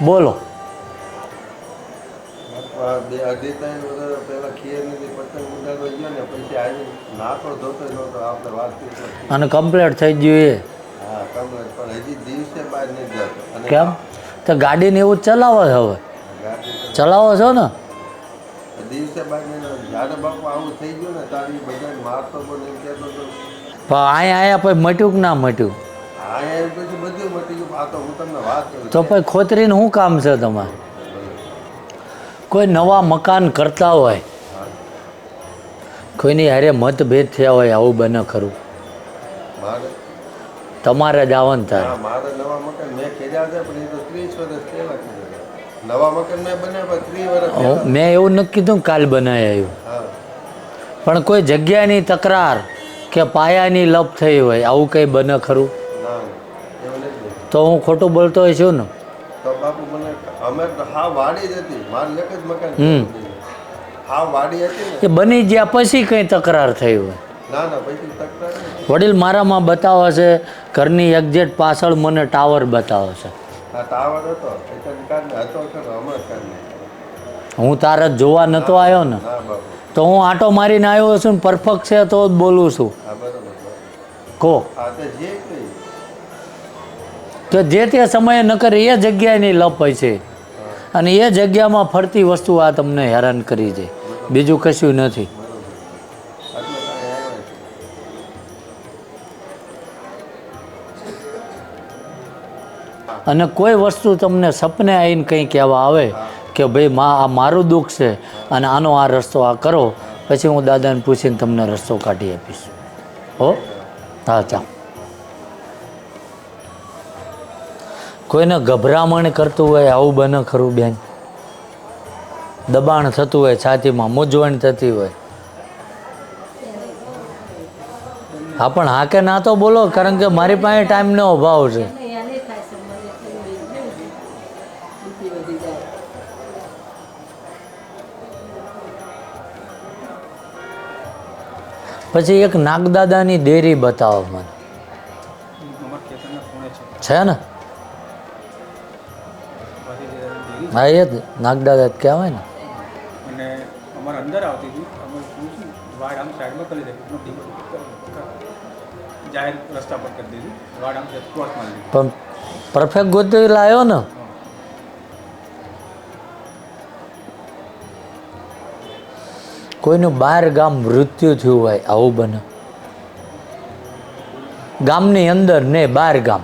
બોલો. બે અઢી ત્રણ વર્ષ પહેલા ખીરની પતંગ ઉડાડવા ગયો ને પછી આજે નાતો ધોતો નહોતો આપણે વાત અને કમ્પ્લેટ થઈ ગયું એ. હા કમ્પ્લેટ પણ હજી દિવસે બહાર નહીં જતો. કેમ? તો ગાડીને એવું ચલાવો છે હવે? ચલાવો છો ને? દિવસે બહાર નહીં. જ્યારે બાપુ આવું થઈ ગયું ને તારી બધાને મારતો પણ એમ કહેતો પણ અહીંયા અહીંયા પછી મટ્યું કે ના મટ્યું? હા એમ પછી બધું મટી ગયું આ તો હું તમને વાત કરું તો પછી ખોતરીને શું કામ છે તમારે? કોઈ નવા મકાન કરતા હોય કોઈની હારે મતભેદ થયા હોય આવું બને ખરું. મારે તમારે જ આવન થાય મારે નવા મકાન મેં કર્યા છે પણ એ તો ત્રીસ વર્ષ પહેલા નવા મકાન મેં બનાવ્યા ત્રીસ વર્ષ મેં એવું નથી કીધું કાલ બનાવી આવ્યું. પણ કોઈ જગ્યાની તકરાર કે પાયાની લપ થઈ હોય આવું કંઈ બને ખરું? તો હું ખોટું બોલતો હોય છું ને? તો બાપુ મને અમે હા વાડી જ હતી. મારું એક જ મકાન હા વાડી હતી એ બની ગયા પછી કંઈ તકરાર થઈ હોય? ના ના પછી તકરાર વડીલ મારામાં બતાવે છે ઘરની એક્ઝેટ પાછળ મને ટાવર બતાવે છે. આ ટાવર હતો. હતો જ હું તારે જોવા નતો આવ્યો ને? તો હું આટો મારીને આવ્યો છું ને પરફેક્ટ છે તો જ બોલું છું. કહો. આ તો જે તે સમયે નકર એ જગ્યાએની લપ હોય છે. અને એ જગ્યામાં ફરતી વસ્તુ આ તમને હેરાન કરી છે બીજું કશું નથી. અને કોઈ વસ્તુ તમને સપને આવીને કંઈ કહેવા આવે કે ભાઈ મા, આ મારું દુઃખ છે અને આનો આ રસ્તો આ કરો. પછી હું દાદાને પૂછીને તમને રસ્તો કાઢી આપીશ. હો? હા ચા કોઈને ગભરામણ કરતું હોય, આવું બને ખરું બેન? દબાણ થતું હોય, છાતીમાં મૂંઝવણ થતી હોય. હા, પણ હા કે ના તો બોલો, કારણ કે મારી પાસે ટાઈમનો અભાવ છે. પછી એક નાગદાદાની ડેરી બતાવો મને. છે ને? હા એ જ નાગડા જ કહેવાય ને. અને અમારે અંદર આવતી હતી. અમે વાડ આમ સાઈડમાં કરી દીધી. જાહેર રસ્તા પર કરી દીધી. વાડ આમ ક્રોસમાં લીધી. પણ પરફેક્ટ ગોતરી લાવ્યો ને. કોઈનું બહાર ગામ મૃત્યુ થયું હોય આવું બને. ગામની અંદર ને બહાર ગામ.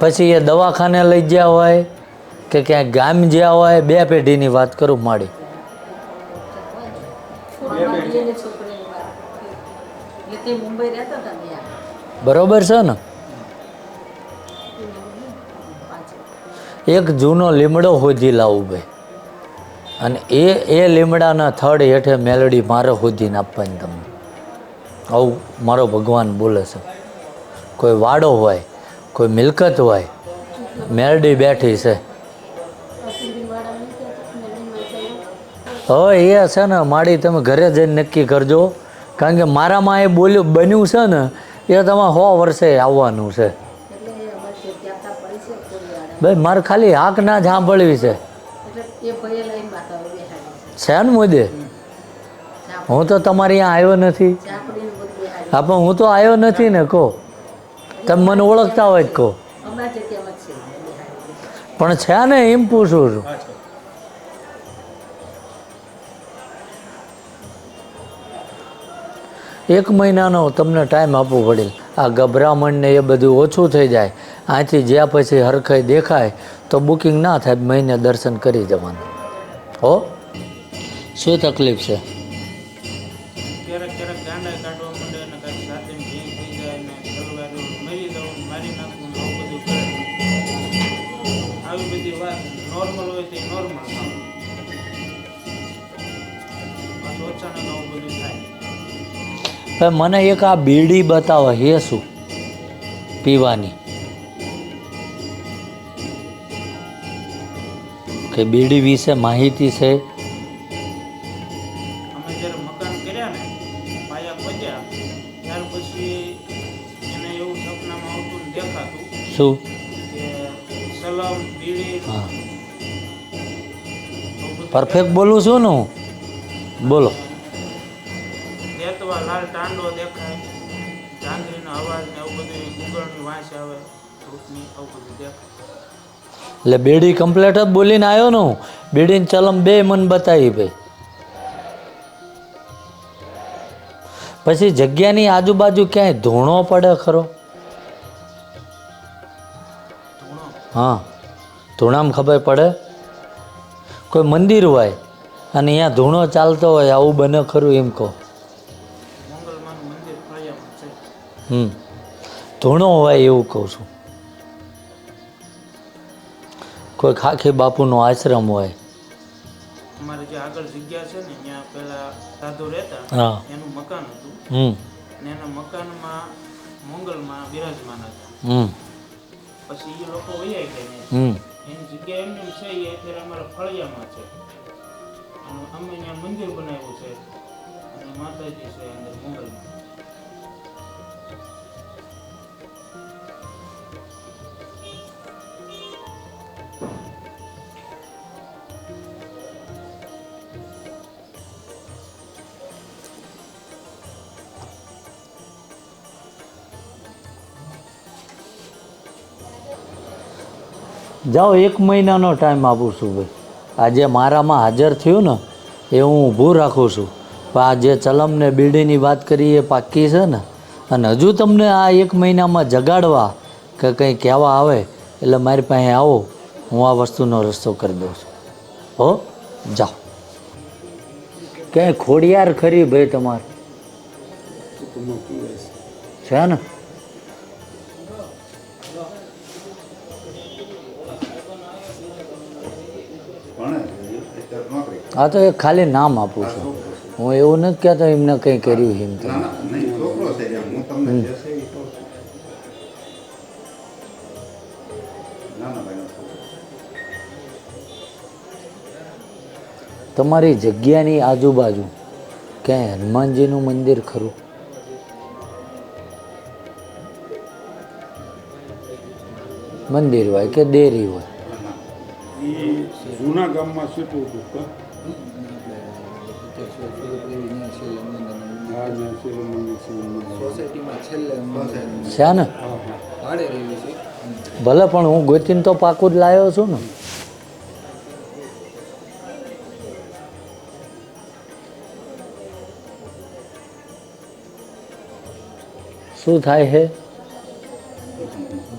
પછી એ દવાખાને લઈ ગયા હોય. કે ક્યાંય ગામ જ્યાં હોય બે પેઢીની વાત કરું માડી બરોબર છે ને? એક જૂનો લીમડો હોધી લાવું ભાઈ. અને એ એ લીમડાના થડ હેઠે મેલડી મારે હોધીને આપવાની તમને. આવું મારો ભગવાન બોલે છે. કોઈ વાડો હોય કોઈ મિલકત હોય મેલડી બેઠી છે. હવે એ છે ને, માડી તમે ઘરે જઈને નક્કી કરજો. કારણ કે મારામાં એ બોલ્યું, બન્યું છે ને, એ તમારે સો વર્ષે આવવાનું છે. ભાઈ, મારે ખાલી હાક ના સાંભળવી છે. છે ને મુદ્દે? હું તો તમારી અહીંયા આવ્યો નથી. હા, પણ હું તો આવ્યો નથી ને, કહો. તમે મને ઓળખતા હોય કહો. પણ છે ને એમ પૂછું છું. એક મહિનાનો તમને ટાઈમ આપવો પડે. આ ગભરામણ ને એ બધું ઓછું થઈ જાય. અહીંથી જ્યાં પછી હરખાઈ દેખાય તો બુકિંગ ના થાય મહિને દર્શન કરી જવાનું. હો? શું તકલીફ છે? હવે મને એક આ બીડી બતાવો હે શું પીવાની. કે બીડી વિશે માહિતી છે? અમે જ્યારે મકાન કર્યા ને પાયા પહોંચ્યા ત્યાર પછી એને એવું સપનામાં આવતું દેખાતું શું? સલામ બીડી. હા. પરફેક્ટ બોલું છું ને હું? બોલો. ટાંડો દેખાય. જાંગરીનો અવાજ ને એવું બધું ગુગળની વાંસ આવે બધું દેખાય. એટલે બેડી કમ્પ્લેટ જ બોલીને આવ્યો ને હું. બેડીને ચલમ બે મન બતાવી ભાઈ. પછી જગ્યાની આજુબાજુ ક્યાંય ધૂણો પડે ખરો? હા ધૂણામાં ખબર પડે? કોઈ મંદિર હોય અને અહીંયા ધૂણો ચાલતો હોય આવું બને ખરું એમ કહો. હમ. ધૂણો હોય એવું કહું છું. કોઈ ખાખી બાપુનો આશ્રમ હોય. અમારે જે આગળ જગ્યા છે ને ત્યાં પેલા સાધુ રહેતા હા. એનું મકાન હતું. હમ. અને એના મકાનમાં મંગલમાં બિરાજમાન હતા. હમ. પછી એ લોકો વૈયા ગયા હમ. એની જગ્યા એમને છે એ અત્યારે અમારા ફળિયામાં છે. અને અમે અહીંયા મંદિર બનાવ્યું છે. અને માતાજી છે અંદર મંગલમાં. જાઓ, એક મહિનાનો ટાઈમ આપું છું ભાઈ. આજે મારામાં હાજર થયું ને, એ હું ઊભું રાખું છું. પણ આ જે ચલમ ને બીડીની વાત કરી એ પાક્કી છે ને? અને હજુ તમને આ એક મહિનામાં જગાડવા કે કંઈ કહેવા આવે, એટલે મારી પાસે આવો, હું આ વસ્તુનો રસ્તો કરી દઉં છું. હો, જાઓ. ક્યાંય ખોડિયાર ખરી ભાઈ તમારે? છે ને? હા તો એ ખાલી નામ આપું છું. હું એવું નથી કહેતો એમને કંઈ કર્યું એમ તો. તમારી જગ્યાની આજુબાજુ ક્યાંય હનુમાનજીનું મંદિર ખરું? મંદિર હોય કે દેરી હોય? જૂના ગામમાં સીટું હતું છે ને? ભલે પણ હું ગોતીને તો પાકું જ લાવ્યો છું ને. શું થાય છે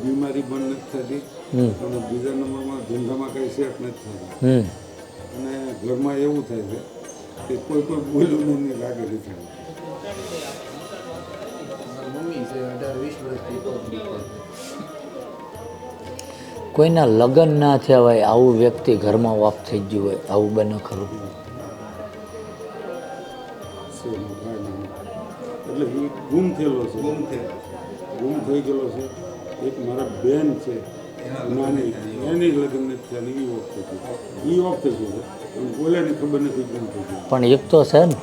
બીમારી પણ નથી થતી. હમ. અને બીજા નંબરમાં ધંધામાં કંઈ સેફ નથી થતી. હમ. અને ઘરમાં એવું થાય છે કે કોઈ કોઈ બોલ્યું નહીં લાગેલી થાય કોઈના લગ્ન ના થયા હોય આવું વ્યક્તિ ઘરમાં વાપ થઈ ગયું હોય આવું બને ખરું. એટલે એ ગુમ થયેલો છે. ગુમ ગુમ થઈ ગયેલો છે. એક મારા બેન છે નાની એની લગ્ન એ એ ખબર નથી થઈ ગયું પણ એક તો છે ને.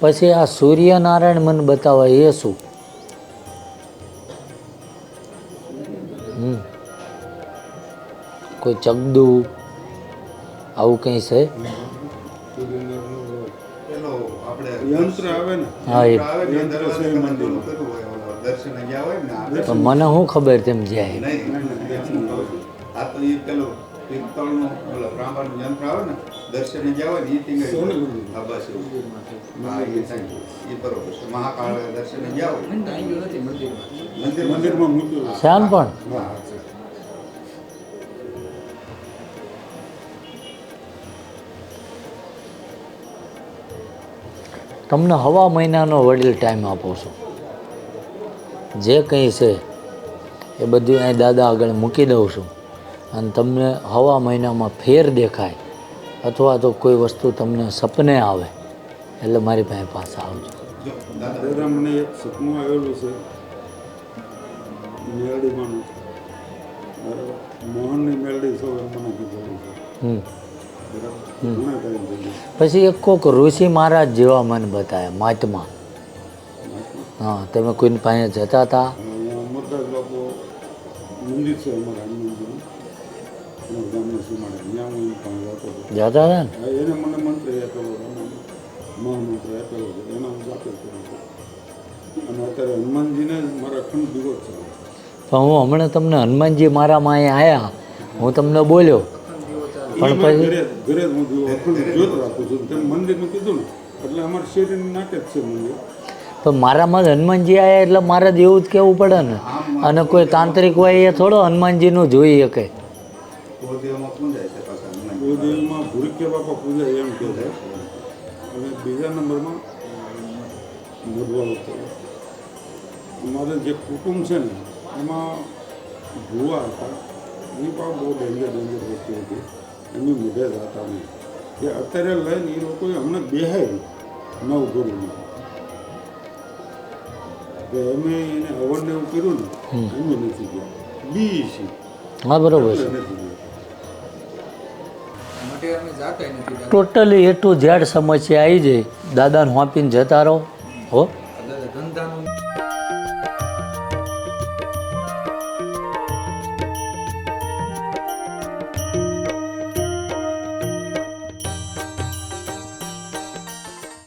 પછી આ સૂર્યનારાયણ મને બતાવે એ શું? કોઈ ચગદુ? આવું કંઈ છે? યંત્ર આવે ને? હા એ. મને શું ખબર તેમ જાય? આ તો એ પેલું પિત્તળનું ઓલા યંત્ર આવે ને દર્શને ગયા હોય ને એ ટીંગાઈ. હા બસ એ બરોબર છે. મહાકાળ દર્શને ગયા હોય. મંદિર મંદિરમાં. મૂક્યું. પણ? તમને હવા મહિનાનો વડીલ ટાઈમ આપો છો. જે કંઈ છે એ બધું અહીં દાદા આગળ મૂકી દઉં છું. અને તમને હવા મહિનામાં ફેર દેખાય અથવા તો કોઈ વસ્તુ તમને સપને આવે એટલે મારી પાસે પાછા આવજો. મને એક સપનું આવેલું છે. મેરડીમાંનું મોહનની મેળડી સૌ મને કીધેલું છે. પછી એક કોક ઋષિ મહારાજ જેવા મને બતાવ્યા મહાત્મા. હા, તમે કોઈની પાસે જતા હતા? જતો હતો ને? મારા પણ હું હમણાં તમને હનુમાનજી મારામાં અહીંયા આવ્યા હું તમને બોલ્યો પણ પછી? ઘરે ઘરે હું રાખું છું. તેમ મંદિરનું કીધું ને એટલે અમારા શેરીની નાટક છે મંદિર. પણ મારામાં જ હનુમાનજી આવ્યા એટલે મારે જ એવું જ કહેવું પડે ને? અને કોઈ તાંત્રિક હોય એ થોડો હનુમાનજીનું જોઈ શકે. ગોદેવમાં ભૂરકે બાપા પૂજા એમ કહે છે. અને બીજા નંબરમાં મધવા અમારે જે કુટુંબ છે ને એમાં ભૂવા હતા. એ પણ બહુ ડેન્જર ડેન્જર વસ્તુ હતી. એમની મુઢે જ હતા નહીં. કે અત્યારે લઈને એ લોકોએ અમને બેહાય નવ ગુરુ કે અમે એને હવનને એવું કર્યું ને અમે નથી ગયા. બી છે. હા બરોબર છે. ટોટલી એ ટુ ઝેડ સમસ્યા આવી જાય. દાદાને હોંપીને જતા રહો. હો.